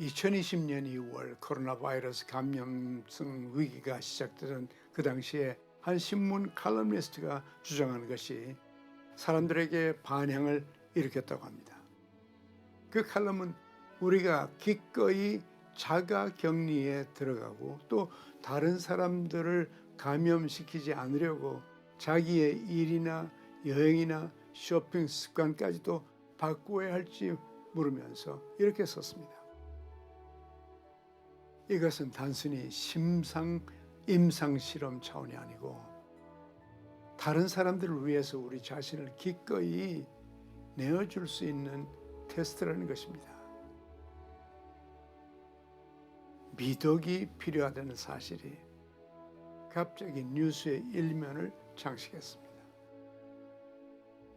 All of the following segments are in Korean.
2020년 2월 코로나 바이러스 감염성 위기가 시작되던 그 당시에 한 신문 칼럼니스트가 주장하는 것이 사람들에게 반향을 일으켰다고 합니다. 그 칼럼은 우리가 기꺼이 자가 격리에 들어가고 또 다른 사람들을 감염시키지 않으려고 자기의 일이나 여행이나 쇼핑 습관까지도 바꾸어야 할지 물으면서 이렇게 썼습니다. 이것은 단순히 심상 임상 실험 차원이 아니고 다른 사람들을 위해서 우리 자신을 기꺼이 내어줄 수 있는 테스트라는 것입니다. 미덕이 필요하다는 사실이 갑자기 뉴스의 일면을 장식했습니다.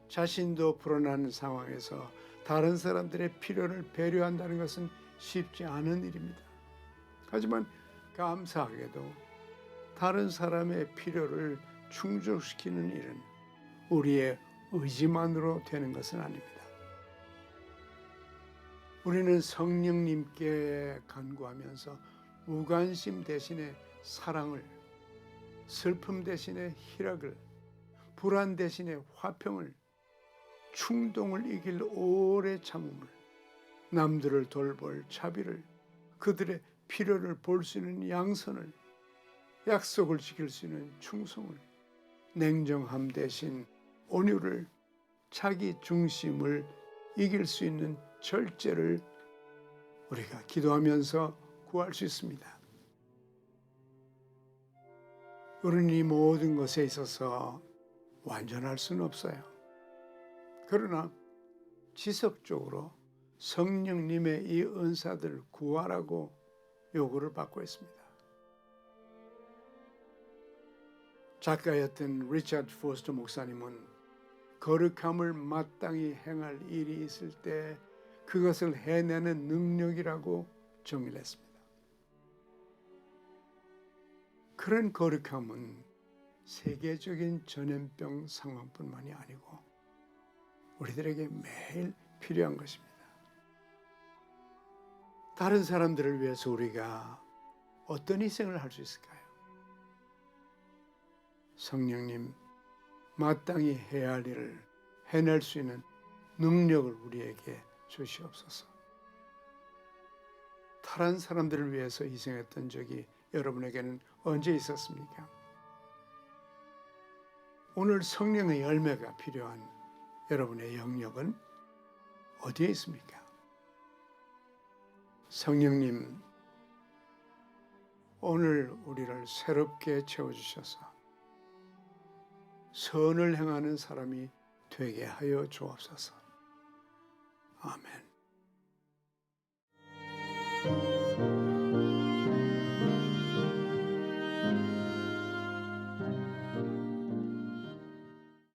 자신도 불어나는 상황에서 다른 사람들의 필요를 배려한다는 것은 쉽지 않은 일입니다. 하지만 감사하게도 다른 사람의 필요를 충족시키는 일은 우리의 의지만으로 되는 것은 아닙니다. 우리는 성령님께 간구하면서 무관심 대신에 사랑을, 슬픔 대신에 희락을, 불안 대신에 화평을, 충동을 이길 오래 참음을, 남들을 돌볼 자비를, 그들의 필요를 볼 수 있는 양선을, 약속을 지킬 수 있는 충성을, 냉정함 대신 온유를, 자기 중심을 이길 수 있는 절제를 우리가 기도하면서 구할 수 있습니다. 우리는 이 모든 것에 있어서 완전할 수는 없어요. 그러나 지속적으로 성령님의 이 은사들을 구하라고 요구를 받고 있습니다. 작가였던 리차드 포스터 목사님은 거룩함을 마땅히 행할 일이 있을 때 그것을 해내는 능력이라고 정의를 했습니다. 그런 거룩함은 세계적인 전염병 상황뿐만이 아니고 우리들에게 매일 필요한 것입니다. 다른 사람들을 위해서 우리가 어떤 희생을 할 수 있을까요? 성령님, 마땅히 해야 할 일을 해낼 수 있는 능력을 우리에게 주시옵소서. 다른 사람들을 위해서 희생했던 적이 여러분에게는 언제 있었습니까? 오늘 성령의 열매가 필요한 여러분의 영역은 어디에 있습니까? 성령님, 오늘 우리를 새롭게 채워주셔서 선을 행하는 사람이 되게 하여 주옵소서. 아멘.